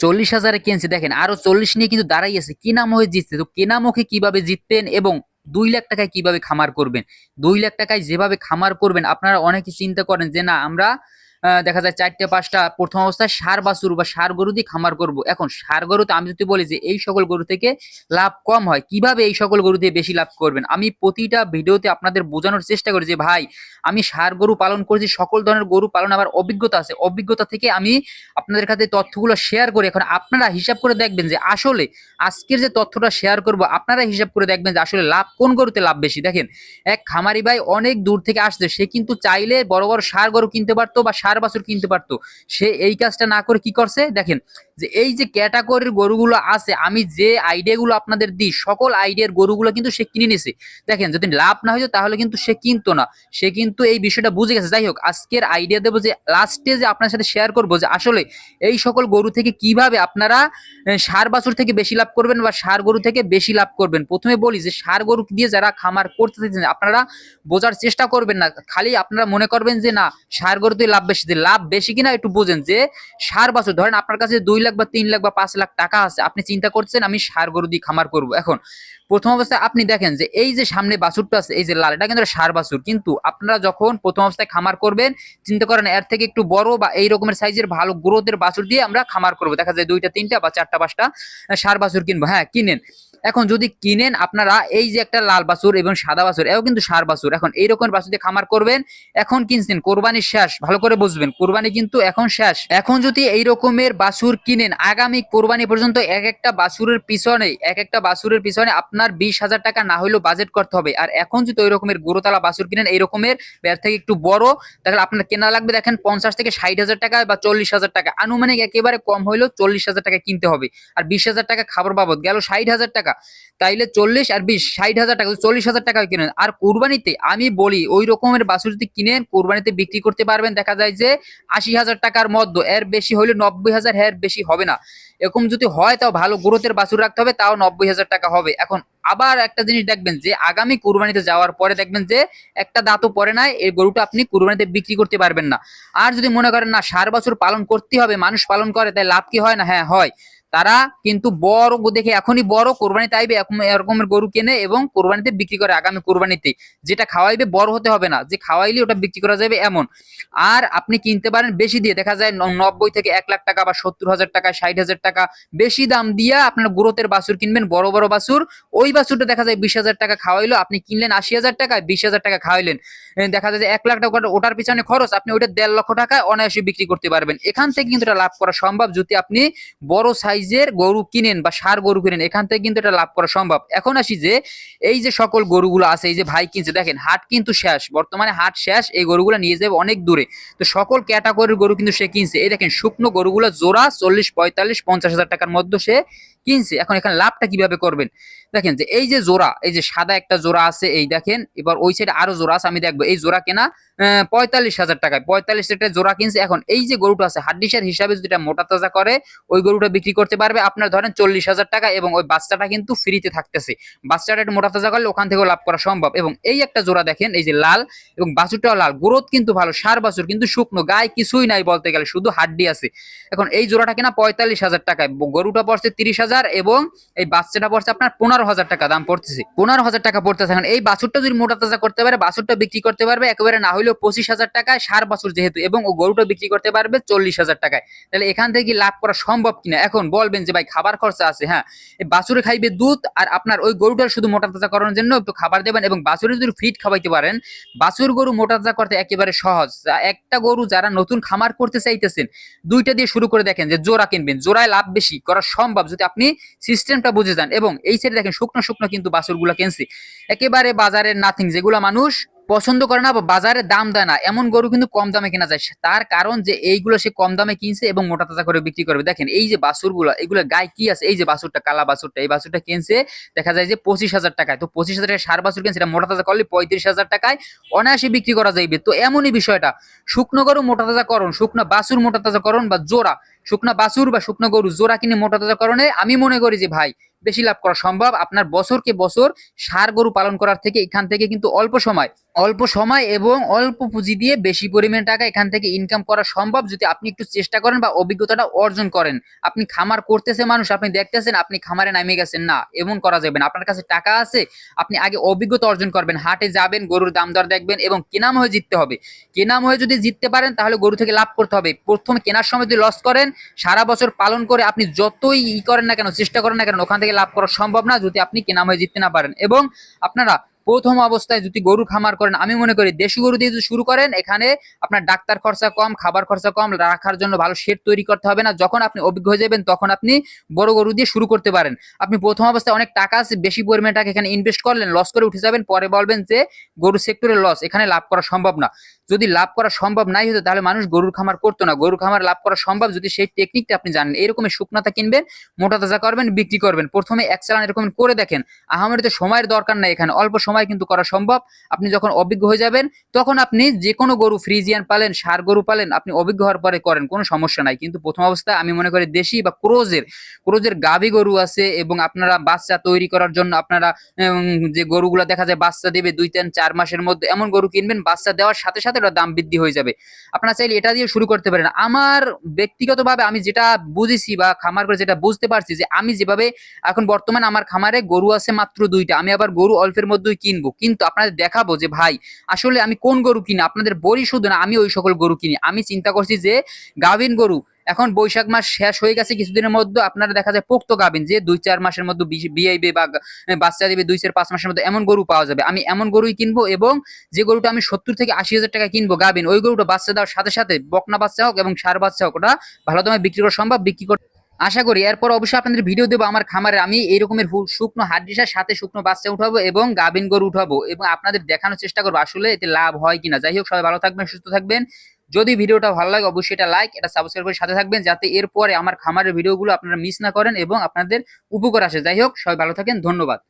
চল্লিশ হাজারে কিনছে। দেখেন, আরও চল্লিশ নিয়ে কিন্তু দাঁড়াইয়েছে হয়ে জিতছে? তো কেনামুখে কীভাবে জিততেন এবং দুই লাখ টাকায় কীভাবে খামার করবেন? দুই লাখ টাকায় যেভাবে খামার করবেন, আপনারা অনেকে চিন্তা করেন যে না, আমরা দেখা যায় চারটে, পাঁচটা, প্রথম অবস্থায় সার বাছুর বা সার গরু দিয়ে খামার করব। এখন সার গরুতে আমি যদি বলি যে এই সকল গরু থেকে লাভ কম হয়, কীভাবে এই সকল গরু দিয়ে বেশি লাভ করবেন? আমি প্রতিটা ভিডিওতে আপনাদের বোঝানোর চেষ্টা করি যে, ভাই, আমি সার গরু পালন করেছি, সকল ধরনের গরু পালন আমার অভিজ্ঞতা আছে। অভিজ্ঞতা থেকে আমি আপনাদের কাছে তথ্যগুলো শেয়ার করি। এখন আপনারা হিসাব করে দেখবেন যে আসলে আজকের যে তথ্যটা শেয়ার করব, আপনারা হিসাব করে দেখবেন যে আসলে লাভ কোন গরুতে লাভ বেশি? দেখেন, এক খামারি ভাই অনেক দূর থেকে আসছে, সে কিন্তু চাইলে বড় বড় সার গরু কিনতে পারতো বা সার বাছুর কিনতে পারতো। সে এই কাজটা না করে কি করছে? দেখেন যে এই যে ক্যাটাগরির গরুগুলো আছে, আমি যে আইডিয়াগুলো আপনাদের দিই, সকল আইডিয়ার গরুগুলো কিন্তু সে কিনে নিছে। দেখেন, যদি লাভ না হইতো তাহলে কিন্তু সে কিনতো না। সে কিন্তু এই বিষয়টা বুঝে গেছে। যাই হোক, আজকের আইডিয়া দেবো যে লাস্টে যে আপনার সাথে শেয়ার করব যে আসলে এই সকল গরু থেকে কীভাবে আপনারা সার বাছুর থেকে বেশি লাভ করবেন বা সার গরু থেকে বেশি লাভ করবেন। প্রথমে বলি যে সার গরু দিয়ে যারা খামার করতে চাইছেন, আপনারা বোঝার চেষ্টা করবেন না। খালি আপনারা মনে করবেন যে না, সার গরুতে লাভ বেশি। লাভ বেশি কিনা একটু বোঝেন যে, সার বাছুর, ধরেন আপনার কাছে দুই লাখ বা তিন লাখ বা পাঁচ লাখ টাকা আছে, আপনি চিন্তা করছেন আমি সার, গরু দিয়ে খামার করব। এখন প্রথম অবস্থায় আপনি দেখেন যে এই যে সামনে বাছুরটা আছে, এই যে লাল, এটা কিন্তু সার বাছুর। কিন্তু আপনারা যখন প্রথম অবস্থায় খামার করবেন, চিন্তা করেন এর থেকে একটু বড় বা এই রকমের সাইজের ভালো গ্রোথের বাছুর দিয়ে আমরা খামার করব। দেখা যায় দুইটা, তিনটা বা চারটা, পাঁচটা সার বাছুর কিনবো। হ্যাঁ কিনেন। এখন যদি কিনেন আপনারা এই যে একটা লাল বাছুর এবং সাদা বাছুর, এও কিন্তু সার বাছুর। এখন এই রকমের বাছুর দিয়ে খামার করবেন, এখন কিনছেন কোরবানি শেষ, ভালো করে বুঝবেন, কোরবানি কিন্তু এখন শেষ। এখন যদি এই রকমের বাছুর কিনেন, আগামী কোরবানি পর্যন্ত এক একটা বাছুরের পিছনে, এক একটা বাছুরের পিছনে আপনার বিশ হাজার টাকা না হলেও বাজেট করতে হবে। আর এখন যদি ওই রকমের গোরতলা বাছুর কিনেন, এই রকমের এর থেকে একটু বড়, তাহলে আপনার কেনা লাগবে দেখেন পঞ্চাশ থেকে ষাট হাজার টাকা বা চল্লিশ হাজার টাকা। আনুমানিক একেবারে কম হইলেও চল্লিশ হাজার টাকা কিনতে হবে। আর বিশ হাজার টাকা খাবার বাবদ গেল ষাট হাজার টাকা। তাইলে চল্লিশ আর বিশ, ষাট হাজার টাকা, চল্লিশ হাজার টাকা কিনেন? আর কোরবানিতে আমি বলি, ওই রকমের বাছুর যদি কিনেন, কোরবানিতে বিক্রি করতে পারবেন। দেখা যায় যে আশি হাজার টাকার মধ্যে, এর বেশি হলে নব্বই হাজার এর বেশি হবে না। এরকম যদি হয়, তাও ভালো গ্রোথের বাছুর রাখতে হবে, তাও নব্বই হাজার টাকা হবে। এখন আবার একটা জিনিস দেখবেন যে, আগামী কুরবানিতে যাওয়ার পরে দেখবেন যে, একটা দাঁতও পরে নাই, এই গরুটা আপনি কুরবানিতে বিক্রি করতে পারবেন না। আর যদি মনে করেন, না, সার বছর পালন করতে হবে, মানুষ পালন করে, তাই লাভ কি হয় না? হ্যাঁ হয়। তারা কিন্তু বড় দেখে এখনই বড় কোরবানিতে আইবে এরকম- এরকমের গরু কেনে এবং কোরবানিতে বিক্রি করে আগামী কোরবানিতে। যেটা খাওয়াইবে বড় হতে হবে না, যে খাওয়াইলে ওটা বিক্রি করা যাবে এমন। আর আপনি কিনতে পারেন বেশি দিয়ে, দেখা যায় নব্বই থেকে এক লাখ টাকা বা সত্তর হাজার টাকা, ষাট হাজার টাকা বেশি দাম দিয়ে আপনার গ্রোথের বাছুর কিনবেন, বড় বড় বাছুর। ওই বাছুরটা দেখা যায় বিশ হাজার টাকা খাওয়াইলো, আপনি কিনলেন আশি হাজার টাকায়, বিশ হাজার টাকা খাওয়াইলেন। দেখা যায় যে এক লাখ টাকা ওটার পিছনে খরচ, আপনি ওইটা দেড় লক্ষ টাকা অনায়াসে বিক্রি করতে পারবেন। এখান থেকে কিন্তু এটা লাভ করা সম্ভব যদি আপনি বড় সাইজের গরু কিনেন বা সার গরু কিনেন, এখান থেকে কিন্তু এটা লাভ করা সম্ভব। এখন আসি যে, এই যে সকল গরুগুলো আছে, এই যে ভাই কিনছে, দেখেন হাট কিন্তু শেষ, বর্তমানে হাট শেষ, এই গরুগুলো নিয়ে যাবে অনেক দূরে। তো সকল ক্যাটাগরির গরু কিন্তু সে কিনছে। এই দেখেন, শুকনো গরুগুলো জোড়া চল্লিশ, পঁয়তাল্লিশ, পঞ্চাশ হাজার টাকার মধ্যে সে কিনছে, এখন এখানে লাভটা কীভাবে করবেন? দেখেন যে এই যে জোড়া, এই যে সাদা একটা জোড়া আছে, এই দেখেন, এবার ওই সাইডে আরও জোড়া আছে, আমি দেখব। এই জোড়া কেনা পঁয়তাল্লিশ হাজার টাকায়। পঁয়তাল্লিশ একটা জোড়া কিনছে, এখন এই যে গরুটা আছে, হাড্ডিসার হিসাবে যেটা মোটা তাজা করে, ওই গরুটা বিক্রি করতে পারবে আপনার ধরেন চল্লিশ হাজার টাকা এবং ওই বাচ্চাটা কিন্তু ফ্রিতে থাকতেছে। বাচ্চাটা একটু মোটা তাজা করলে ওখান থেকেও লাভ করা সম্ভব। এবং এই একটা জোড়া দেখেন, এই যে লাল এবং বাছুরটাও লাল, গ্রোথ কিন্তু ভালো, সার বাছুর কিন্তু শুকনো, গায়ে কিছুই নাই বলতে গেলে, শুধু হাড্ডি আছে। এখন এই জোড়াটা কিনা পঁয়তাল্লিশ হাজার টাকায়, গরুটা পড়ছে তিরিশ হাজার এবং এই বাচ্চাটা পড়ছে আপনার পনেরো হাজার টাকা দাম পড়তেছে। পনেরো হাজার টাকা পড়তেছে এখন। এই বাছুরটা যদি মোটা তাজা করতে পারে, বাছুরটা বিক্রি করতে পারবে একেবারে না হলেও পঁচিশ হাজার টাকায় সার বাছুর যেহেতু এবং ও গরুটা বিক্রি করতে পারবে চল্লিশ হাজার টাকায়। তাহলে এখান থেকে লাভ করা সম্ভব কিনা? এখন বলবেন যে, ভাই, খাবার খরচা আছে। হ্যাঁ এই বাছুরে খাইবে দুধ আর আপনার ওই গরুটার শুধু মোটা তাজা করানোর জন্য একটু খাবার দেবেন এবং বাছুরে যদি ফিট খাওয়াইতে পারেন, বাছুর গরু মোটা তাজা করতে একেবারে সহজ। একটা গরু যারা নতুন খামার করতে চাইতেছেন, দুইটা দিয়ে শুরু করে দেখেন যে, জোড়া কিনবেন। জোড়ায় লাভ বেশি করা সম্ভব যদি আপনি সিস্টেমটা বুঝে যান। এবং এই সাইডে দেখেন শুকনো শুকনো কিন্তু বাছুরগুলো কিনছে। একেবারে বাজারের নাথিং যেগুলো মানুষ পছন্দ করে না বা বাজারে দাম দেয় না। এমন গরু কিন্তু কম দামে কেনা যায়। তার কারণ যে এইগুলো সে কম দামে কিনছে এবং মোটা তাজা করে বিক্রি করবে। দেখেন এই যে বাছুরগুলো এগুলো গায়ে কি আছে? এই যে বাছুরটা কালা বাছুরটা এই বাছুরটা কিনছে, দেখা যায় যে পঁচিশ হাজার টাকায়। তো পঁচিশ হাজার টাকা সার বাছুর কিনছে, এটা মোটা তাজা করলে পঁয়ত্রিশ হাজার টাকায় অনায়াসে বিক্রি করা যাইবে। তো এমনই বিষয়টা, শুকনো গরু মোটা তাজা করুন, শুকনো বাছুর মোটা তাজা করুন বা জোড়া শুকনা বাছুর বা শুকনো গরু জোড়া কিনে মোটা তাজাকরণে আমি মনে করি যে ভাই, বেশি লাভ করা সম্ভব। আপনার বছরকে বছর সার গরু পালন করার থেকে এখান থেকে কিন্তু অল্প সময় অল্প সময় এবং অল্প পুঁজি দিয়ে বেশি পরিমাণ টাকা এখান থেকে ইনকাম করা সম্ভব যদি আপনি একটু চেষ্টা করেন বা অভিজ্ঞতাটা অর্জন করেন। আপনি খামার করতেছে মানুষ, আপনি দেখতেছেন আপনি খামারে নামে গেছেন, না, এমন করা যাবে না। আপনার কাছে টাকা আছে, আপনি আগে অভিজ্ঞতা অর্জন করবেন, হাটে যাবেন, গরুর দাম দর দেখবেন এবং কেনাম হয়ে জিততে হবে। কেনাম হয়ে যদি জিততে পারেন তাহলে গরু থেকে লাভ করতে হবে। প্রথম কেনার সময় যদি লস করেন সারা বছর পালন করে আপনি যতই ই করেন না কেন, চেষ্টা করেন না কেন, ওখান থেকে লাভ করা সম্ভব না, যদি আপনি কেনাম হয়ে জিততে না পারেন। এবং আপনারা প্রথম অবস্থায় যদি গরু খামার করেন, আমি মনে করি দেশি গরু দিয়ে যদি শুরু করেন, এখানে আপনার ডাক্তার খরচা কম, খাবার খরচা কম, রাখার জন্য ভালো শেড তৈরি করতে হবে না। যখন আপনি অভিজ্ঞ হয়ে যাবেন, তখন আপনি বড় গরু দিয়ে শুরু করতে পারেন। আপনি প্রথম অবস্থায় অনেক টাকা আছে, বেশি পরিমাণে টাকা এখানে ইনভেস্ট করলেন লস করে উঠে যাবেন, পরে বলবেন যে গরু সেক্টরের লস এখানে লাভ করা সম্ভব না। যদি লাভ করা সম্ভব নাই হতো, তাহলে মানুষ গরুর খামার করতো না। গরুর খামার লাভ করা সম্ভব যদি সেই টেকনিকটা আপনি জানেন। এরকমই শুকনাতা কিনবেন, মোটা তাজা করবেন, বিক্রি করবেন। প্রথমে এক চালান এরকম করে দেখেন। আহামের তো সময়ের দরকার নাই এখানে। অল্প সময় কিন্তু করা সম্ভব। আপনি যখন অভিজ্ঞ হয়ে যাবেন, তখন আপনি যে কোনো গরু ফ্রিজিয়ান পালেন, সার গরু পালেন, আপনি অভিজ্ঞ হওয়ার পরে করেন, কোনো সমস্যা নাই। কিন্তু প্রথম অবস্থায় আমি মনে করি দেশি বা ক্রোজের ক্রোজের গাভী গরু আছে এবং আপনারা বাচ্চা তৈরি করার জন্য আপনারা যে গরুগুলো দেখা যায় বাচ্চা দেবে দুই তিন চার মাসের মধ্যে, এমন গরু কিনবেন, বাচ্চা দেওয়ার সাথে সাথে ওটার দাম বৃদ্ধি হয়ে যাবে। আপনারা চাইলে এটা দিয়ে শুরু করতে পারেন। আমার ব্যক্তিগতভাবে আমি যেটা বুঝেছি বা খামার করে যেটা বুঝতে পারছি যে আমি যেভাবে এখন বর্তমান আমার খামারে গরু আছে মাত্র দুইটা। আমি আবার গরু অল্পের মধ্যেই কিনবো। কিন্তু আপনাদের দেখাবো যে, ভাই, আসলে আমি কোন গরু কিনি? আপনাদের বলি শুধু না, আমি ওই সকল গরু কিনি। আমি চিন্তা করছি যে, গাভিন গরু এখন বৈশাখ মাস শেষ হয়ে গেছে, কিছুদিনের মধ্যে আপনারা দেখা যায় পোক্ত গাভিন যে দুই চার মাসের মধ্যে বি- বিয়াইবে বা বাচ্চা দিবে, দুই চার পাঁচ মাসের মধ্যে এমন গরু পাওয়া যাবে। আমি এমন গরুই কিনবো এবং যে গরুটা আমি সত্তর থেকে আশি হাজার টাকা কিনবো গাভিন, ওই গরুটা বাচ্চা দেওয়ার সাথে সাথে বকনা বাচ্চা হোক এবং সার বাচ্চা হোক, ওটা ভালো দামে বিক্রি করা সম্ভব, বিক্রি করতে আশা করি এরপর অবশ্যই আপনাদের ভিডিও দেবো আমার খামারে। আমি এই রকমের শুকনো হাড্ডিসার সাথে শুকনো বাচ্চা উঠাবো এবং গাভিন গরু উঠাবো এবং আপনাদের দেখানোর চেষ্টা করব আসলে এতে লাভ হয় কিনা। যাই হোক, সবাই ভালো থাকবেন, সুস্থ থাকবেন। যদি ভিডিওটা ভালো লাগে, অবশ্যই এটা লাইক এটা সাবস্ক্রাইব করে সাথে থাকবেন, যাতে এরপরে আমার খামারের ভিডিওগুলো আপনারা মিস না করেন এবং আপনাদের উপকার আসে। যাই হোক, সবাই ভালো থাকেন, ধন্যবাদ।